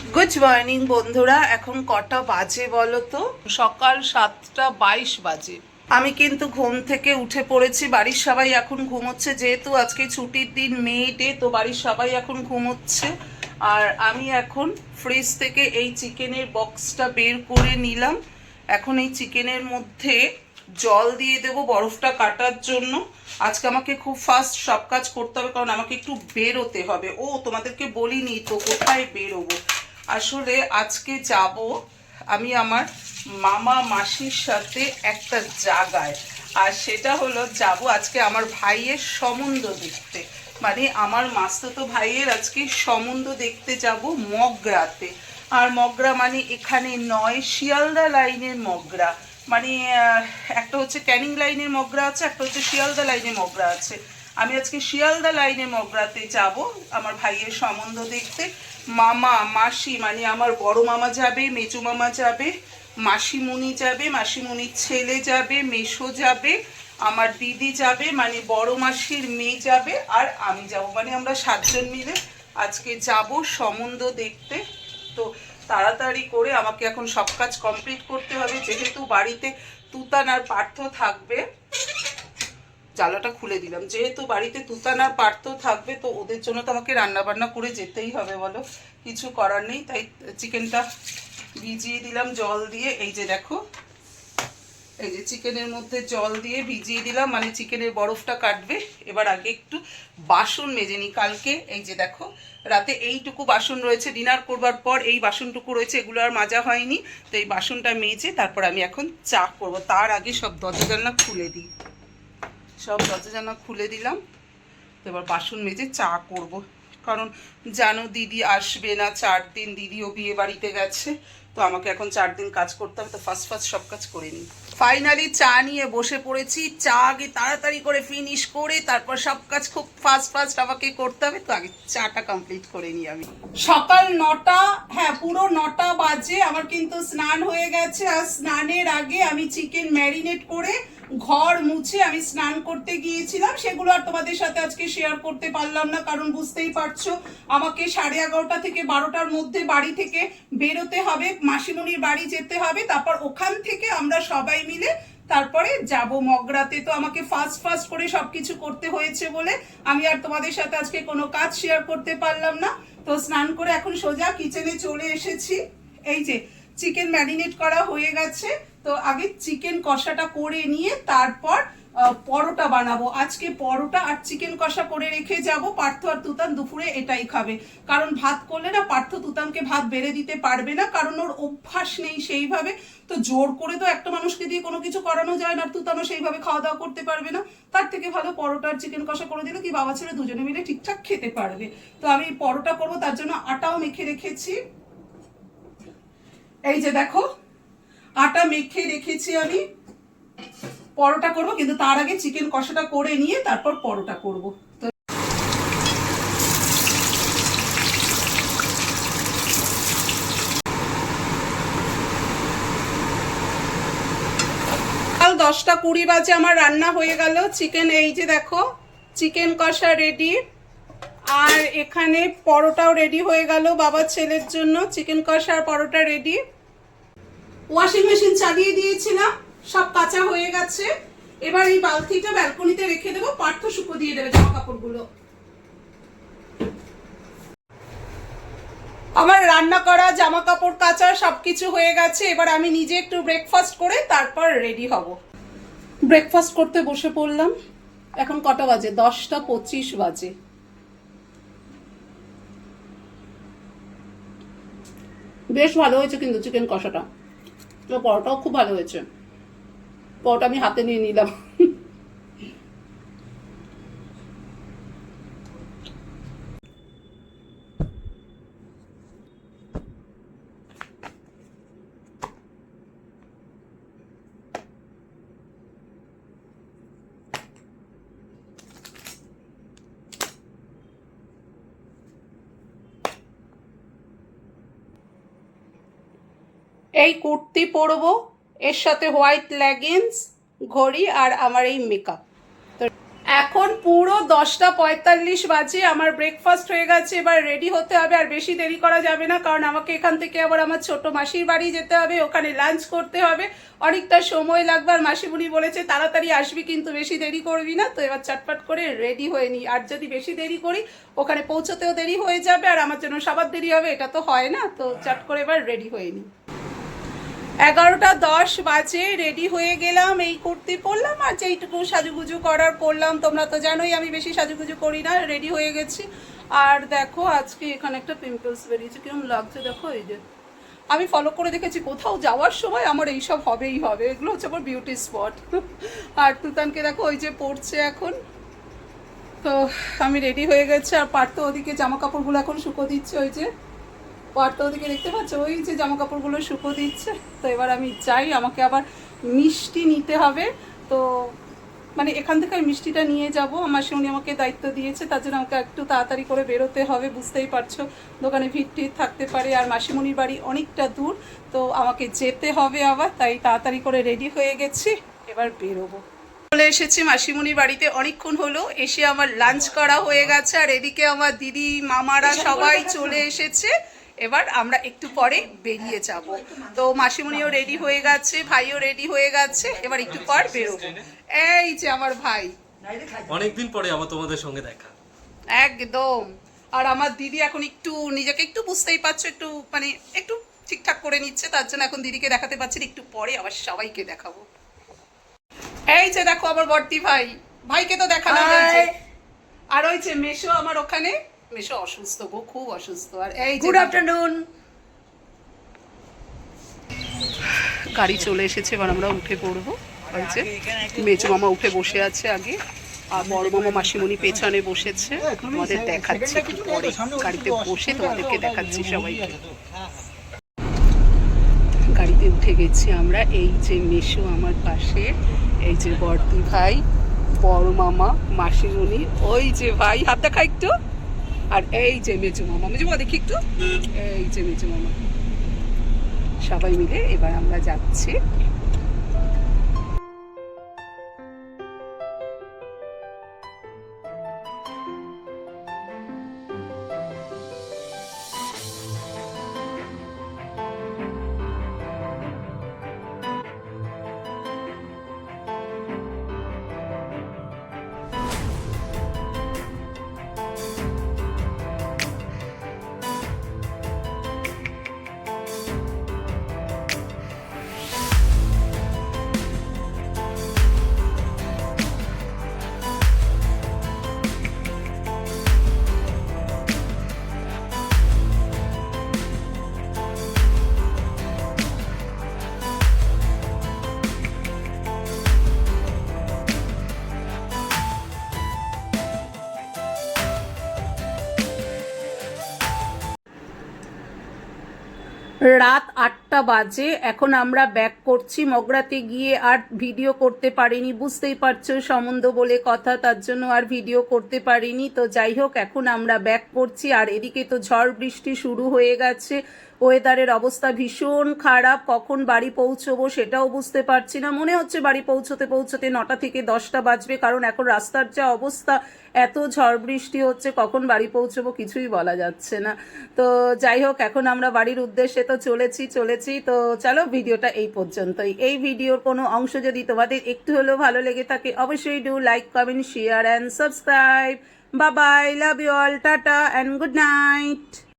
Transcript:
Good morning বন্ধুরা। এখন কটা বাজে বলো তো? সকাল সাতটা বাইশ বাজে। আমি কিন্তু ঘুম থেকে উঠে পড়েছি। বাড়ির সবাই এখন ঘুমোচ্ছে। যেহেতু আজকে ছুটির দিন মে ডে তো বাড়ির সবাই এখন ঘুমোচ্ছে। আর আমি এখন ফ্রিজ থেকে এই চিকেনের বক্সটা বের করে নিলাম। এখন এই চিকেনের মধ্যে জল দিয়ে দেব বরফটা কাটার জন্য। আজকে আমাকে খুব ফাস্ট সব কাজ করতে হবে কারণ আমাকে একটু বেরোতে হবে। ও তোমাদেরকে বলিনি তো কোথায় বেরোবো? আসলে আজকে যাব আমি আমার মামা মাসির সাথে একটা জায়গায়। আর সেটা হলো যাব আজকে আমার ভাইয়ের সম্বন্ধ দেখতে। মানে আমার মাস্তুতো ভাইয়ের আজকে সম্বন্ধ দেখতে যাব মগরাতে। আর মগরা মানে এখানে নয়, শিয়ালদা লাইনের মগরা। মানে একটা হচ্ছে ক্যানিং লাইনের মগরা আছে, একটা হচ্ছে শিয়ালদা লাইনের মগরা আছে। আমি আজকে শিয়ালদা লাইনে মগরাতে যাব, আমার ভাইয়ের সম্বন্ধ দেখতে। মামা, মাসি মানে আমার বড় মামা যাবে, মেজো মামা যাবে, মাসিমণি যাবে, মাসিমণির ছেলে যাবে মেশো যাবে, আমার দিদি যাবে মানে বড় মাসির মেয়ে যাবে, আর আমি যাব। মানে আমরা সাতজন মিলে আজকে যাব সম্বন্ধ দেখতে। তো তাড়াতাড়ি করে আমাকে এখন সব কাজ কমপ্লিট করতে হবে, যেহেতু বাড়িতে তুতান আর পার্থ থাকবে। জালাটা খুলে দিলাম। যেহেতু বাড়িতে তুতানার পার্থ থাকবে, তো ওদের জন্য তো আমাকে রান্না বান্না করে যেতেই হবে বলো। কিছু করার নেই, তাই চিকেনটা ভিজিয়ে দিলাম জল দিয়ে। এই যে দেখো, এই যে চিকেনের মধ্যে জল দিয়ে ভিজিয়ে দিলাম মানে চিকেনের বরফটা কাটবে। এবার আগে একটু বাসন মেজে নিই কালকে। এই যে দেখো, রাতে এইটুকু বাসন রয়েছে, ডিনার করবার পর এই বাসনটুকু রয়েছে, এগুলো আর মাজা হয়নি। তো এই বাসনটা মেজে তারপর আমি এখন চা করব। তার আগে সব দরজা জানলা খুলে দিই। সব দরজা জানলা খুলে দিলাম। এবার বাসন মেজে চা করব। কারণ জানো দিদি আসবে না, চার দিন দিদিও বিয়ে বাড়িতে গেছে। তো আমাকে এখন চার দিন কাজ করতে হবে, তো ফার্স্ট ফার্স্ট সব কাজ করে নিই। ফাইনালি চা নিয়ে বসে পড়েছি। চা আগে তাড়াতাড়ি করে ফিনিশ করে তারপর সব কাজ খুব ফাস্ট ফাস্ট আমাকে করতে হবে, তো আগে চাটা কমপ্লিট করে নিই আমি। সকাল নটা হ্যাঁ পুরো নটা বাজে। আমার কিন্তু স্নান হয়ে গেছে। আর স্নানের আগে আমি চিকেন ম্যারিনেট করে ঘর মুছে আমি স্নান করতে গিয়েছিলাম, সেগুলো আর তোমাদের সাথে আজকে শেয়ার করতে পারলাম না, কারণ বুঝতেই পারছ আমাকে সাড়ে এগারোটা থেকে বারোটার মধ্যে বাড়ি থেকে বেরোতে হবে, মাসিমণির বাড়ি যেতে হবে, তারপর ওখান থেকে আমরা সবাই মিলে তারপরে যাব মগরাতে। তো আমাকে ফাস্ট ফাস্ট করে সব কিছু করতে হয়েছে বলে আমি আর তোমাদের সাথে আজকে কোনো কাজ শেয়ার করতে পারলাম না। তো স্নান করে এখন সোজা কিচেনে চলে এসেছি। এই যে চিকেন ম্যারিনেট করা হয়ে গেছে। তো আগে চিকেন কষাটা করে নিয়ে তারপর পরোটা বানাবো। আজকে পরোটা আর চিকেন কষা করে রেখে যাব। পার্থ আর তুতান দুপুরে এটাই খাবে। কারণ ভাত করলে না পার্থ তুতানকে ভাত বেড়ে দিতে পারবে না, কারণ ওর অভ্যাস নেই সেইভাবে। তো জোর করে তো একটা মানুষকে দিয়ে কোনো কিছু করানো যায় না, আর তুতানও সেইভাবে খাওয়া দাওয়া করতে পারবে না। তার থেকে ভালো পরোটা আর চিকেন কষা করে দিলে কি বাবা ছেলে দুজনে মিলে ঠিকঠাক খেতে পারবে। তো আমি পরোটা করব, তার জন্য আটাও মেখে রেখেছি। এই যে দেখো আটা মেখে রেখেছি আমি। পরোটা করব, কিন্তু তার আগে চিকেন কষাটা করে নিয়ে তারপর পরোটা করব। দশটা কুড়ি বাজে আমার রান্না হয়ে গেল। চিকেন এই যে দেখো চিকেন কষা রেডি আর এখানে পরোটাও রেডি হয়ে গেল বাবার ছেলের জন্য। চিকেন কষা আর পরোটা রেডি ওয়াশিং মেশিন চালিয়ে দিয়েছিলাম, সব কাঁচা হয়ে গেছে। এবার এই বালতিটা ব্যালকনিতে রেখে দেবো, পার্থ শুকো দিয়ে দেবে জামা কাপড়গুলো। আমার রান্না করা, জামা কাপড় কাচা, সবকিছু হয়ে গেছে। এবার আমি নিজে একটু ব্রেকফাস্ট করে তারপর রেডি হব। ব্রেকফাস্ট করতে বসে পড়লাম। এখন কটা বাজে? দশটা পঁচিশ বাজে। বেশ ভালো হয়েছে কিন্তু চিকেন কষাটা। পরোটাও খুব ভালো হয়েছে। পরোটা আমি হাতে নিয়ে নিলাম। এই কুর্তি পরবো, এর সাথে হোয়াইট লেগিংস, ঘড়ি আর আমার এই মেকআপ তো এখন পুরো দশটা পঁয়তাল্লিশ বাজে, আমার ব্রেকফাস্ট হয়ে গেছে, এবার রেডি হতে হবে, আর বেশি দেরি করা যাবে না, কারণ আমাকে এখান থেকে আবার আমার ছোট মাসির বাড়ি যেতে হবে, ওখানে লাঞ্চ করতে হবে, অনেকটা সময় লাগবে, আর মাসিমুনি বলেছে, তাড়াতাড়ি আসবি কিন্তু বেশি দেরি করবি না। তো এবার চটপট করে রেডি হয়ে নিই, আর যদি বেশি দেরি করি, ওখানে পৌঁছতেও দেরি হয়ে যাবে, আর আমার জন্য সবার দেরি হবে, এটা তো হয় না, তো চট করে এবার রেডি হয়ে নিই। এগারোটা দশ বাজে রেডি হয়ে গেলাম, এই কুর্তি পরলাম আর যেইটুকু সাজুগুজু করার করলাম। তোমরা তো জানোই আমি বেশি সাজুগুজু করি না রেডি হয়ে গেছি। আর দেখো, আজকে এখানে একটা পিম্পলস বেরিয়েছে কীরকম লাগছে দেখো, এই যে। আমি ফলো করে দেখেছি, কোথাও যাওয়ার সময় আমার এইসব হবেই হবে। এগুলো হচ্ছে আমার বিউটি স্পট আর তুতানকে দেখো, ওই যে পড়ছে এখন। তো আমি রেডি হয়ে গেছি, আর পার্থ ওদিকে জামা কাপড়গুলো এখন শুকো দিচ্ছে, ওই যে। পার্থ ওদিকে দেখতে পাচ্ছ? ওই যে জামা কাপড়গুলো শুকো দিচ্ছে। তো এবার আমি চাই আমাকে আবার মিষ্টি নিতে হবে। তো মানে এখান থেকে আমি মিষ্টিটা নিয়ে যাব। আমার উনি আমাকে দায়িত্ব দিয়েছে। তার জন্য আমাকে একটু তাড়াতাড়ি করে বেরোতে হবে। বুঝতেই পারছ দোকানে ভিড় টিড় থাকতে পারে আর মাসিমণির বাড়ি অনেকটা দূর। তো আমাকে যেতে হবে আবার তাই তাড়াতাড়ি করে রেডি হয়ে গেছি। এবার বেরোবো। চলে এসেছি মাসিমণির বাড়িতে। অনেকক্ষণ হলো এসে আমার লাঞ্চ করা হয়ে গেছে। আর এদিকে আমার দিদি মামারা সবাই চলে এসেছে। এবার আমরা একটু পরে বেরিয়ে যাব। তো মাসিমণিও রেডি হয়ে গেছে ভাইও রেডি হয়ে গেছে এবার একটু পর বেরোবো। এই যে আমার ভাই। অনেকদিন পরে আবার তোমাদের সঙ্গে দেখা। একদম। আর আমার দিদি এখন একটু নিজেকে একটু বুঝতেই পারছ একটু মানে একটু ঠিকঠাক করে নিচ্ছে তার জন্য এখন দিদিকে দেখাতে পারছি না, একটু পরে আবার সবাইকে দেখাবো। এই যে দেখো আমার বর্তি ভাই ভাইকে তো দেখানো আর ওই যে মেশো আমার ওখানে। মেশো অসুস্থ গো খুব অসুস্থ আর এই গুড আফটারনুন গাড়ি চলে এসেছে এবার আমরা উঠে পড়ব। যে মেজো মামা উঠে বসে আছে আগে আর বড় মামা মাসিমণি পেছনে বসেছে। তোমাদের দেখাচ্ছি পরে গাড়িতে বসে তোমাদেরকে দেখাচ্ছি সবাইকে। গাড়িতে উঠে গেছি আমরা এই যে মেশো আমার পাশে এই যে বর্দি ভাই বড় মামা মাসিমণি ওই যে ভাই হাত দেখা একটু। আর এই যে মেজু মামা মেজু মামা দেখি একটু। এই যে মেজু মামা। সবাই মিলে এবার আমরা যাচ্ছি। রাত আটটা বাজে। এখন আমরা ব্যাক করছি। মগরাতে গিয়ে আর ভিডিও করতে পারিনি। বুঝতেই পারছ সম্বন্ধ বলে কথা, তার জন্য আর ভিডিও করতে পারিনি। তো যাই হোক, এখন আমরা ব্যাক করছি। আর এদিকে তো ঝড় বৃষ্টি শুরু হয়ে গেছে। ওয়েদারের অবস্থা ভীষণ খারাপ। কখন বাড়ি পৌঁছবো সেটাও বুঝতে পারছি না। মনে হচ্ছে বাড়ি পৌঁছতে পৌঁছতে নটা থেকে দশটা বাজবে, কারণ এখন রাস্তার যা অবস্থা, এত ঝড় বৃষ্টি হচ্ছে, কখন বাড়ি পৌঁছবো কিছুই বলা যাচ্ছে না। তো যাই হোক, এখন আমরা বাড়ির উদ্দেশ্যে তো চলেছি চলেছি। তো চলো ভিডিওটা এই পর্যন্তই। এই ভিডিওর কোনো অংশ যদি তোমাদের একটু হলেও ভালো লেগে থাকে, অবশ্যই do like comment share and subscribe বা bye love you all tata and good night